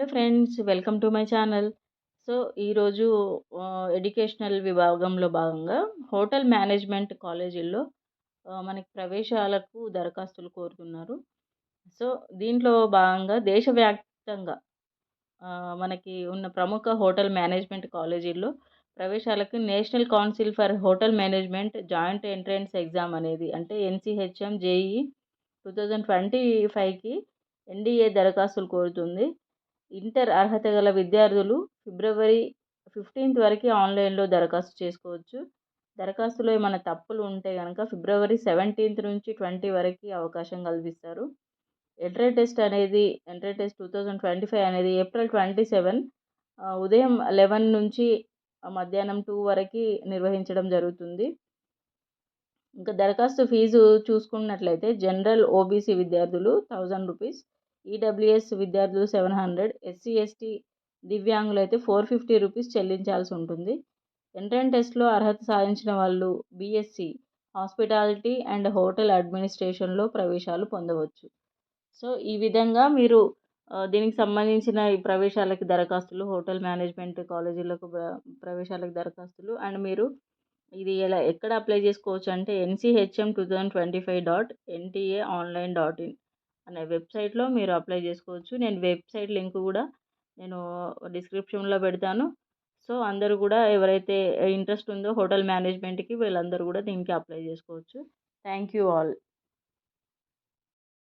Friends welcome to my channel. So ఈరోజు educational విభాగంలో భాగంగా హోటల్ మేనేజ్మెంట్ కాలేజీల్లో మనకి ప్రవేశాలకు దరఖాస్తులు కోరుతున్నారు. సో దీంట్లో భాగంగా దేశవ్యాప్తంగా మనకి ఉన్న ప్రముఖ హోటల్ మేనేజ్మెంట్ కాలేజీల్లో ప్రవేశాలకు national council for hotel management joint entrance exam అనేది అంటే NCHM JE two thousand twenty ఫైవ్కి ఎన్డీఏ దరఖాస్తులు కోరుతుంది. ఇంటర్ అర్హత గల విద్యార్థులు ఫిబ్రవరి ఫిఫ్టీన్త్ వరకు ఆన్లైన్లో దరఖాస్తు చేసుకోవచ్చు. దరఖాస్తులో ఏమైనా తప్పులు ఉంటే కనుక ఫిబ్రవరి సెవెంటీన్త్ నుంచి ట్వంటీ వరకు అవకాశం కల్పిస్తారు. ఎంట్రీ టెస్ట్ అనేది entry test two thousand twenty five అనేది ఏప్రిల్ ట్వంటీ సెవెన్ ఉదయం లెవెన్ నుంచి మధ్యాహ్నం టూ వరకు నిర్వహించడం జరుగుతుంది. ఇంకా దరఖాస్తు ఫీజు చూసుకున్నట్లయితే జనరల్ ఓబీసీ విద్యార్థులు థౌజండ్ రూపీస్ ఈడబ్ల్యూఎస్ విద్యార్థులు సెవెన్ హండ్రెడ్ ఎస్సీ ఎస్టీ దివ్యాంగులు అయితే ఫోర్ ఫిఫ్టీ రూపీస్ చెల్లించాల్సి ఉంటుంది. ఎంట్రన్ టెస్ట్లో అర్హత సాధించిన వాళ్ళు బీఎస్సీ హాస్పిటాలిటీ అండ్ హోటల్ అడ్మినిస్ట్రేషన్లో ప్రవేశాలు పొందవచ్చు. సో ఈ విధంగా మీరు దీనికి సంబంధించిన ఈ ప్రవేశాలకి దరఖాస్తులు హోటల్ మేనేజ్మెంట్ కాలేజీలకు ప్రవేశాలకు దరఖాస్తులు అండ్ మీరు ఇది ఎలా ఎక్కడ అప్లై చేసుకోవచ్చు అంటే NCHM two thousand twenty five dot NTA online dot in. అనే వెబ్సైట్లో మీరు అప్లై చేసుకోవచ్చు. నేను వెబ్సైట్ లింక్ కూడా నేను డిస్క్రిప్షన్లో పెడతాను. సో అందరూ కూడా ఎవరైతే ఇంట్రెస్ట్ ఉందో హోటల్ మేనేజ్మెంట్కి వీళ్ళందరూ కూడా దీనికి అప్లై చేసుకోవచ్చు. Thank you all.